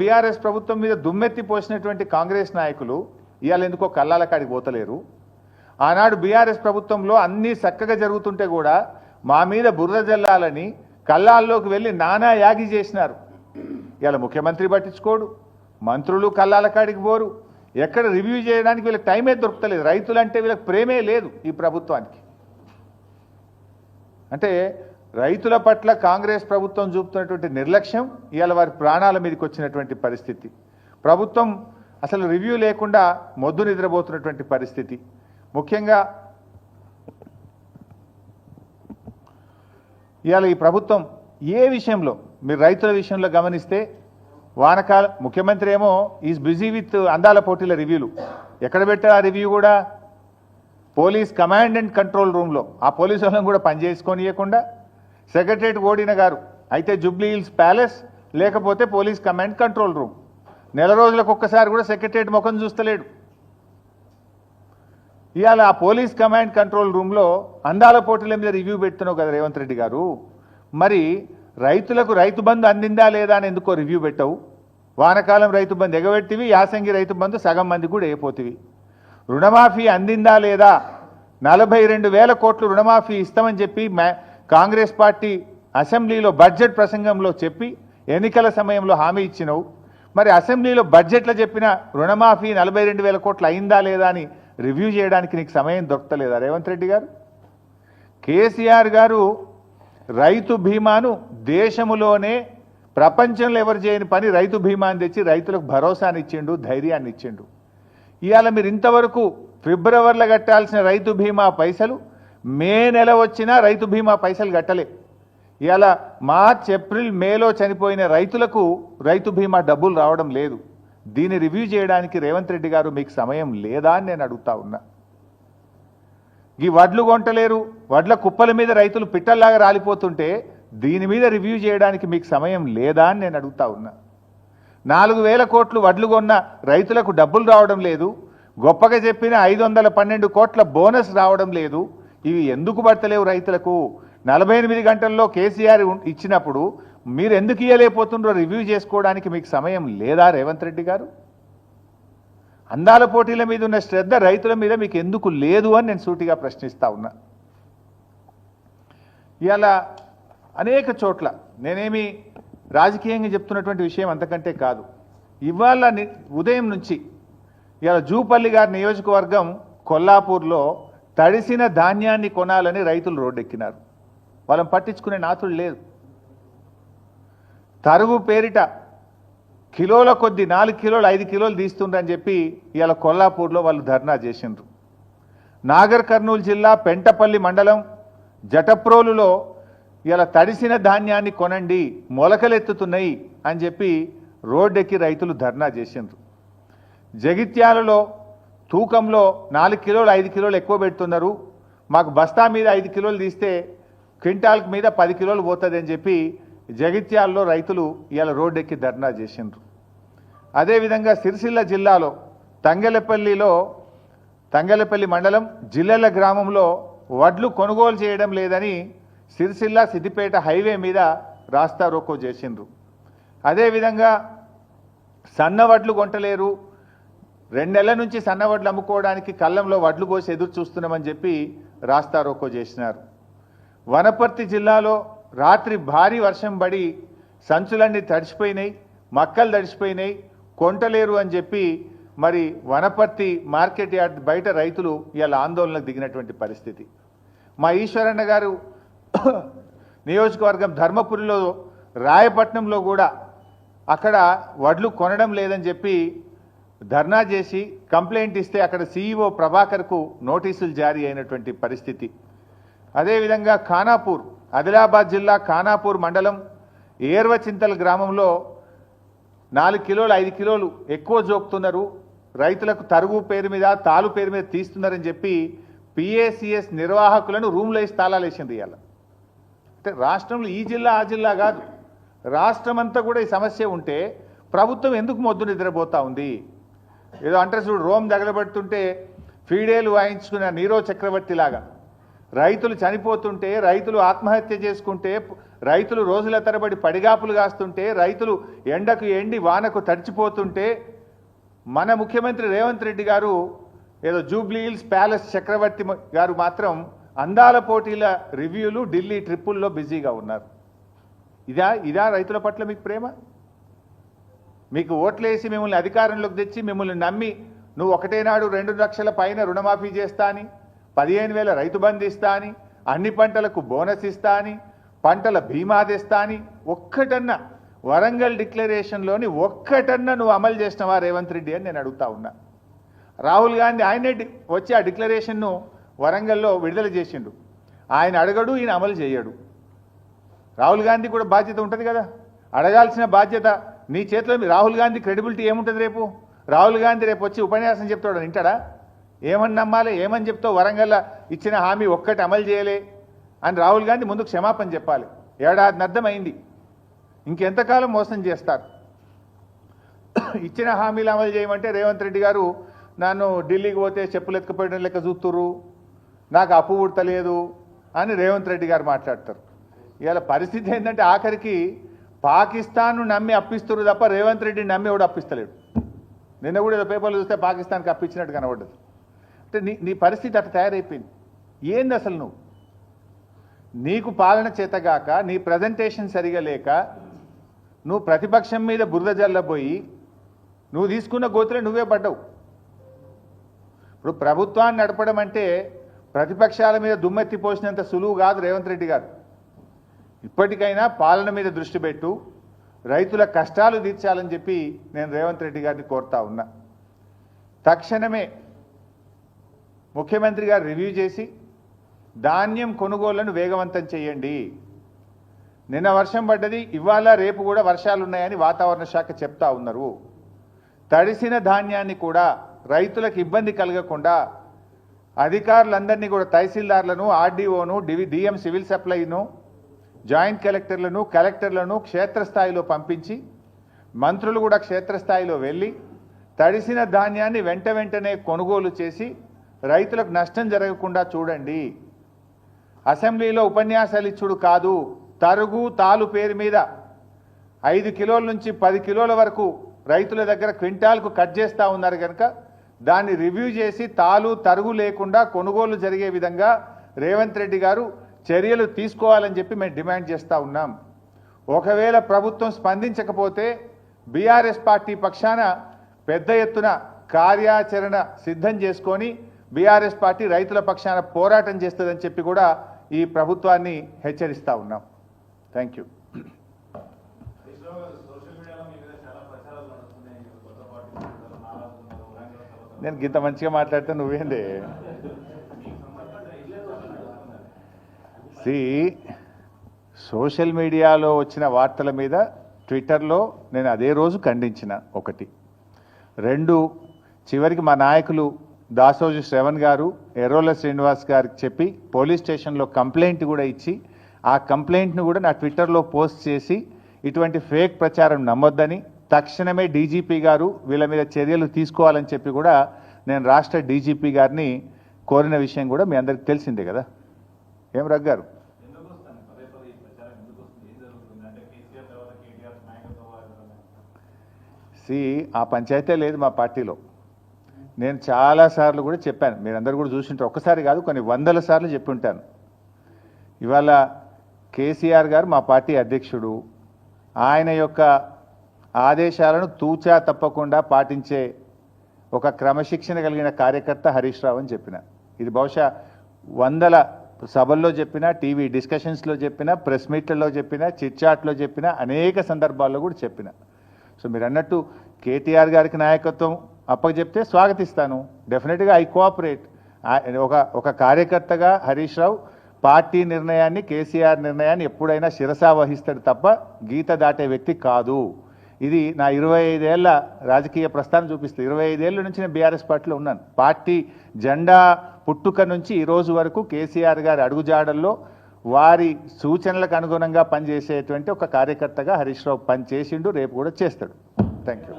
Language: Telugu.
బీఆర్ఎస్ ప్రభుత్వం మీద దుమ్మెత్తి పోసినటువంటి కాంగ్రెస్ నాయకులు ఇవాళ ఎందుకో కళ్ళాల కాడికి పోతలేరు. ఆనాడు బీఆర్ఎస్ ప్రభుత్వంలో అన్నీ చక్కగా జరుగుతుంటే కూడా మా మీద బురద జల్లాలని కల్లాల్లోకి వెళ్ళి నానా యాగి చేసినారు. ఇవాళ ముఖ్యమంత్రి పట్టించుకోడు మంత్రులు కల్లాల కాడికి పోరు. ఎక్కడ రివ్యూ చేయడానికి వీళ్ళకి టైమే దొరుకుతలేదు. రైతులంటే వీళ్ళకి ప్రేమే లేదు ఈ ప్రభుత్వానికి. అంటే రైతుల పట్ల కాంగ్రెస్ ప్రభుత్వం చూపుతున్నటువంటి నిర్లక్ష్యం ఇవాళ వారి ప్రాణాల మీదకి వచ్చినటువంటి పరిస్థితి. ప్రభుత్వం అసలు రివ్యూ లేకుండా మొద్దు నిద్రపోతున్నటువంటి పరిస్థితి. ముఖ్యంగా ఇవాళ ఈ ప్రభుత్వం ఏ విషయంలో మీరు రైతుల విషయంలో గమనిస్తే వానకాల ముఖ్యమంత్రి ఏమో ఈజ్ బిజీ విత్ అందాల పోటీల రివ్యూలు. ఎక్కడ పెట్టారు ఆ రివ్యూ కూడా? పోలీస్ కమాండ్ అండ్ కంట్రోల్ రూమ్లో. ఆ పోలీసు వాళ్ళని కూడా పనిచేసుకొనియకుండా సెక్రటరేట్ ఓడిన గారు. అయితే జూబ్లీ హిల్స్ ప్యాలెస్ లేకపోతే పోలీస్ కమాండ్ కంట్రోల్ రూమ్. నెల రోజులకు ఒక్కసారి కూడా సెక్రటరేట్ ముఖం చూస్తలేడు. ఇవాళ ఆ పోలీస్ కమాండ్ కంట్రోల్ రూమ్లో అందాల పోటీల మీద రివ్యూ పెడుతున్నావు కదా రేవంత్ రెడ్డి గారు. మరి రైతులకు రైతు బంధు అందిందా లేదా అని ఎందుకో రివ్యూ పెట్టవు. వానకాలం రైతు బంధు ఎగబెట్టివి యాసంగి రైతు బంధు సగం మంది కూడా వేయపోతివి రుణమాఫీ అందిందా లేదా? నలభై రెండు వేల కోట్లు రుణమాఫీ ఇస్తామని చెప్పి మే కాంగ్రెస్ పార్టీ అసెంబ్లీలో బడ్జెట్ ప్రసంగంలో చెప్పి ఎన్నికల సమయంలో హామీ ఇచ్చినవు. మరి అసెంబ్లీలో బడ్జెట్లో చెప్పిన రుణమాఫీ నలభై రెండు వేల కోట్లు అయిందా లేదా అని రివ్యూ చేయడానికి నీకు సమయం దొరకలేదా రేవంత్ రెడ్డి గారు? కేసీఆర్ గారు రైతు బీమాను దేశములోనే ప్రపంచంలో ఎవరు చేయని పని రైతు బీమాని తెచ్చి రైతులకు భరోసాని ఇచ్చిండు ధైర్యాన్ని ఇచ్చిండు. ఇవాళ మీరు ఇంతవరకు ఫిబ్రవరిలో కట్టాల్సిన రైతు బీమా పైసలు మే నెల వచ్చినా రైతు బీమా పైసలు కట్టలే. ఇలా మార్చ్ ఏప్రిల్ మేలో చనిపోయిన రైతులకు రైతు బీమా డబ్బులు రావడం లేదు. దీన్ని రివ్యూ చేయడానికి రేవంత్ రెడ్డి గారు మీకు సమయం లేదా అని నేను అడుగుతా ఉన్నా. ఈ వడ్లు కొంటలేరు వడ్ల కుప్పల మీద రైతులు పిట్టల్లాగా రాలిపోతుంటే దీని మీద రివ్యూ చేయడానికి మీకు సమయం లేదా అని నేను అడుగుతా ఉన్నా. నాలుగు వేల కోట్లు వడ్లు కొన్న రైతులకు డబ్బులు రావడం లేదు గొప్పగా చెప్పిన ఐదు వందల పన్నెండు కోట్ల బోనస్ రావడం లేదు ఇవి ఎందుకు పడతలేవు రైతులకు? నలభై ఎనిమిది గంటల్లో కేసీఆర్ ఇచ్చినప్పుడు మీరు ఎందుకు ఇయ్యలేకపోతుండ్రో రివ్యూ చేసుకోవడానికి మీకు సమయం లేదా రేవంత్ రెడ్డి గారు? అందాల పోటీల మీద ఉన్న శ్రద్ధ రైతుల మీద మీకు ఎందుకు లేదు అని నేను సూటిగా ప్రశ్నిస్తా ఉన్నా. ఇలా అనేక చోట్ల నేనేమి రాజకీయంగా చెప్తున్నటువంటి విషయం అంతకంటే కాదు. ఇవాళ ని- ఉదయం నుంచి ఇలా జూపల్లి గారి నియోజకవర్గం కొల్లాపూర్లో తడిసిన ధాన్యాన్ని కొనాలని రైతులు రోడ్డెక్కినారు. వాళ్ళని పట్టించుకునే నాతుడు లేదు. తరుగు పేరిట కిలోల కొద్ది నాలుగు కిలోలు ఐదు కిలోలు తీస్తుండ్రని చెప్పి ఇవాళ కొల్లాపూర్లో వాళ్ళు ధర్నా చేసిండ్రు. నాగర్ కర్నూలు జిల్లా పెంటపల్లి మండలం జటప్రోలులో ఇలా తడిసిన ధాన్యాన్ని కొనండి మొలకలెత్తుతున్నాయి అని చెప్పి రోడ్డెక్కి రైతులు ధర్నా చేసిండ్రు. జగిత్యాలలో తూకంలో నాలుగు కిలోలు ఐదు కిలోలు ఎక్కువ పెడుతున్నారు. మాకు బస్తా మీద ఐదు కిలోలు తీస్తే క్వింటాల్ మీద పది కిలోలు పోతుంది అని చెప్పి జగిత్యాలలో రైతులు ఇవాళ రోడ్డెక్కి ధర్నా చేసిండ్రు. అదేవిధంగా సిరిసిల్ల జిల్లాలో తంగెలపల్లిలో తంగెలపల్లి మండలం జిల్లెల గ్రామంలో వడ్లు కొనుగోలు చేయడం లేదని సిరిసిల్ల సిద్దిపేట హైవే మీద రాస్తా రోకో చేసిండ్రు. అదేవిధంగా సన్న వడ్లు కొంటలేరు రెండు నెలల నుంచి సన్న వడ్లు అమ్ముకోవడానికి కళ్ళంలో వడ్లు కోసి ఎదురు చూస్తున్నామని చెప్పి రాస్తారోకో చేసినారు. వనపర్తి జిల్లాలో రాత్రి భారీ వర్షం పడి సంచులన్నీ తడిచిపోయినాయి మక్కలు తడిచిపోయినాయి కొంటలేరు అని చెప్పి మరి వనపర్తి మార్కెట్ యార్డ్ బయట రైతులు ఇలా ఆందోళనకు దిగినటువంటి పరిస్థితి. మా ఈశ్వరన్న గారు నియోజకవర్గం ధర్మపురిలో రాయపట్నంలో కూడా అక్కడ వడ్లు కొనడం లేదని చెప్పి ధర్నా చేసి కంప్లైంట్ ఇస్తే అక్కడ సీఈఓ ప్రభాకర్కు నోటీసులు జారీ అయినటువంటి పరిస్థితి. అదేవిధంగా ఖానాపూర్ ఆదిలాబాద్ జిల్లా ఖానాపూర్ మండలం ఏర్వచింతల గ్రామంలో నాలుగు కిలోలు ఐదు కిలోలు ఎక్కువ జోకుతున్నారు. రైతులకు తరుగు పేరు మీద తాలు పేరు మీద తీస్తున్నారని చెప్పి పిఏసిఎస్ నిర్వాహకులను రూమ్లో వేసి తాళాలు వేసింది ఇవాళ అంటే రాష్ట్రంలో ఈ జిల్లా ఆ జిల్లా కాదు. రాష్ట్రం అంతా కూడా ఈ సమస్య ఉంటే ప్రభుత్వం ఎందుకు మొద్దు నిద్రపోతూ ఉంది? ఏదో అంటే చూడు రోమ్ తగలబెడుతుంటే ఫీడేలు వాయించుకున్న నీరో చక్రవర్తి లాగా రైతులు చనిపోతుంటే రైతులు ఆత్మహత్య చేసుకుంటే రైతులు రోజుల తరబడి పడిగాపులు కాస్తుంటే రైతులు ఎండకు ఎండి వానకు తడిచిపోతుంటే మన ముఖ్యమంత్రి రేవంత్ రెడ్డి గారు ఏదో జూబ్లీ హిల్స్ ప్యాలెస్ చక్రవర్తి గారు మాత్రం అందాల పోటీల రివ్యూలు ఢిల్లీ ట్రిప్పుల్లో బిజీగా ఉన్నారు. ఇదా ఇదా రైతుల పట్ల మీకు ప్రేమ? మీకు ఓట్లేసి మిమ్మల్ని అధికారంలోకి తెచ్చి మిమ్మల్ని నమ్మి నువ్వు ఒకటేనాడు రెండు లక్షల పైన రుణమాఫీ చేస్తా అని పదిహేను వేల రైతు బంధు ఇస్తా అని అన్ని పంటలకు బోనస్ ఇస్తా అని పంటల బీమా తెస్తా అని ఒక్కటన్నా వరంగల్ డిక్లరేషన్లోని ఒక్కటన్నా నువ్వు అమలు చేసినవా రేవంత్ రెడ్డి అని నేను అడుగుతా ఉన్నా. రాహుల్ గాంధీ ఆయనే డి- వచ్చి ఆ డిక్లరేషన్ను వరంగల్లో విడుదల చేసిండు. ఆయన అడగడు ఈయన అమలు చేయడు. రాహుల్ గాంధీ కూడా బాధ్యత ఉంటుంది కదా. అడగాల్సిన బాధ్యత నీ చేతిలో రాహుల్ గాంధీ క్రెడిబిలిటీ ఏముంటుంది రేపు? రాహుల్ గాంధీ రేపు వచ్చి ఉపన్యాసం చెప్తాడు? వింటాడా? ఏమని నమ్మాలి? ఏమని చెప్తావు? వరంగల్ ఇచ్చిన హామీ ఒక్కటి అమలు చేయలే అని రాహుల్ గాంధీ ముందు క్షమాపణ చెప్పాలి. ఏడాది అర్థమైంది ఇంకెంతకాలం మోసం చేస్తారు? ఇచ్చిన హామీలు అమలు చేయమంటే రేవంత్ రెడ్డి గారు నన్ను ఢిల్లీకి పోతే చెప్పులు ఎత్తుకుపోయడం లెక్క చూస్తురు నాకు అప్పు పుడతలేదు అని రేవంత్ రెడ్డి గారు మాట్లాడతారు. ఇవాళ పరిస్థితి ఏంటంటే ఆఖరికి పాకిస్తాన్ను నమ్మి అప్పిస్తున్నారు తప్ప రేవంత్ రెడ్డిని నమ్మి ఎవడు అప్పిస్తలేడు. నిన్న కూడా ఏదో పేపర్లు చూస్తే పాకిస్తాన్కి అప్పించినట్టు కనబడ్డది. అంటే నీ నీ పరిస్థితి అట్లా తయారైపోయింది. ఏంది అసలు నువ్వు? నీకు పాలన చేతగాక నీ ప్రజెంటేషన్ సరిగా లేక నువ్వు ప్రతిపక్షం మీద బురద జల్లబోయి నువ్వు తీసుకున్న గోతులే నువ్వే పడ్డావు. ఇప్పుడు ప్రభుత్వాన్ని నడపడం అంటే ప్రతిపక్షాల మీద దుమ్మెత్తి పోసినంత సులువు కాదు రేవంత్ రెడ్డి గారు. ఇప్పటికైనా పాలన మీద దృష్టి పెట్టు రైతుల కష్టాలు తీర్చాలని చెప్పి నేను రేవంత్ రెడ్డి గారిని కోరుతా ఉన్నా. తక్షణమే ముఖ్యమంత్రి గారు రివ్యూ చేసి ధాన్యం కొనుగోళ్ళను వేగవంతం చేయండి. నిన్న వర్షం పడ్డది ఇవాళ రేపు కూడా వర్షాలు ఉన్నాయని వాతావరణ శాఖ చెప్తా ఉన్నారు. తడిసిన ధాన్యాన్ని కూడా రైతులకు ఇబ్బంది కలగకుండా అధికారులందరినీ కూడా తహసీల్దార్లను ఆర్డీఓను డివి డిఎం సివిల్ సప్లైను జాయింట్ కలెక్టర్లను కలెక్టర్లను క్షేత్రస్థాయిలో పంపించి మంత్రులు కూడా క్షేత్రస్థాయిలో వెళ్ళి తడిసిన ధాన్యాన్ని వెంట వెంటనే కొనుగోలు చేసి రైతులకు నష్టం జరగకుండా చూడండి. అసెంబ్లీలో ఉపన్యాసాలు ఇచ్చుడు కాదు తరుగు తాలు పేరు మీద. ఐదు కిలోల నుంచి పది కిలోల వరకు రైతుల దగ్గర క్వింటాల్కు కట్ చేస్తూ ఉన్నారు కనుక దాన్ని రివ్యూ చేసి తాలు తరుగు లేకుండా కొనుగోలు జరిగే విధంగా రేవంత్ రెడ్డి గారు చర్యలు తీసుకోవాలని చెప్పి మేము డిమాండ్ చేస్తూ ఉన్నాం. ఒకవేళ ప్రభుత్వం స్పందించకపోతే బీఆర్ఎస్ పార్టీ పక్షాన పెద్ద ఎత్తున కార్యాచరణ సిద్ధం చేసుకొని బీఆర్ఎస్ పార్టీ రైతుల పక్షాన పోరాటం చేస్తుందని చెప్పి కూడా ఈ ప్రభుత్వాన్ని హెచ్చరిస్తూ ఉన్నాం. థ్యాంక్ యూ నేను గీత మంచిగా మాట్లాడితే నువ్వేంది? సి సోషల్ మీడియాలో వచ్చిన వార్తల మీద ట్విట్టర్లో నేను అదే రోజు ఖండించిన ఒకటి. రెండు చివరికి మా నాయకులు దాసోజు శ్రవణ్ గారు ఎర్రోల శ్రీనివాస్ గారికి చెప్పి పోలీస్ స్టేషన్లో కంప్లైంట్ కూడా ఇచ్చి ఆ కంప్లైంట్ను కూడా నా ట్విట్టర్లో పోస్ట్ చేసి ఇటువంటి ఫేక్ ప్రచారం నమ్మొద్దని తక్షణమే డీజీపీ గారు వీళ్ళ మీద చర్యలు తీసుకోవాలని చెప్పి కూడా నేను రాష్ట్ర డీజీపీ గారిని కోరిన విషయం కూడా మీ అందరికి తెలిసిందే కదా. ఏం రగ్గారు సి ఆ పంచాయతీ లేదు మా పార్టీలో. నేను చాలాసార్లు కూడా చెప్పాను మీరందరూ కూడా చూసింటారు ఒక్కసారి కాదు కొన్ని వందల సార్లు చెప్పి ఉంటాను. ఇవాళ కేసీఆర్ గారు మా పార్టీ అధ్యక్షుడు. ఆయన యొక్క ఆదేశాలను తూచా తప్పకుండా పాటించే ఒక క్రమశిక్షణ కలిగిన కార్యకర్త హరీష్ రావు అని చెప్పిన. ఇది బహుశా వందల సభల్లో చెప్పిన టీవీ డిస్కషన్స్లో చెప్పిన ప్రెస్ మీట్లలో చెప్పిన చిట్చాట్లో చెప్పిన అనేక సందర్భాల్లో కూడా చెప్పిన. సో మీరు అన్నట్టు కేటీఆర్ గారికి నాయకత్వం అప్పచెప్తే స్వాగతిస్తాను. డెఫినెట్గా ఐ కోఆపరేట్ ఒక ఒక కార్యకర్తగా హరీష్ రావు పార్టీ నిర్ణయాన్ని కేసీఆర్ నిర్ణయాన్ని ఎప్పుడైనా శిరసా వహిస్తాడు తప్ప గీత దాటే వ్యక్తి కాదు. ఇది నా ఇరవై ఐదేళ్ళ రాజకీయ ప్రస్థానం చూపిస్తుంది. ఇరవై ఐదేళ్ళ నుంచి నేను బీఆర్ఎస్ పార్టీలో ఉన్నాను. పార్టీ జెండా పుట్టుక నుంచి ఈరోజు వరకు కేసీఆర్ గారి అడుగుజాడల్లో వారి సూచనలకు అనుగుణంగా పనిచేసేటువంటి ఒక కార్యకర్తగా హరీష్ రావు పనిచేసిండు రేపు కూడా చేస్తాడు. Thank you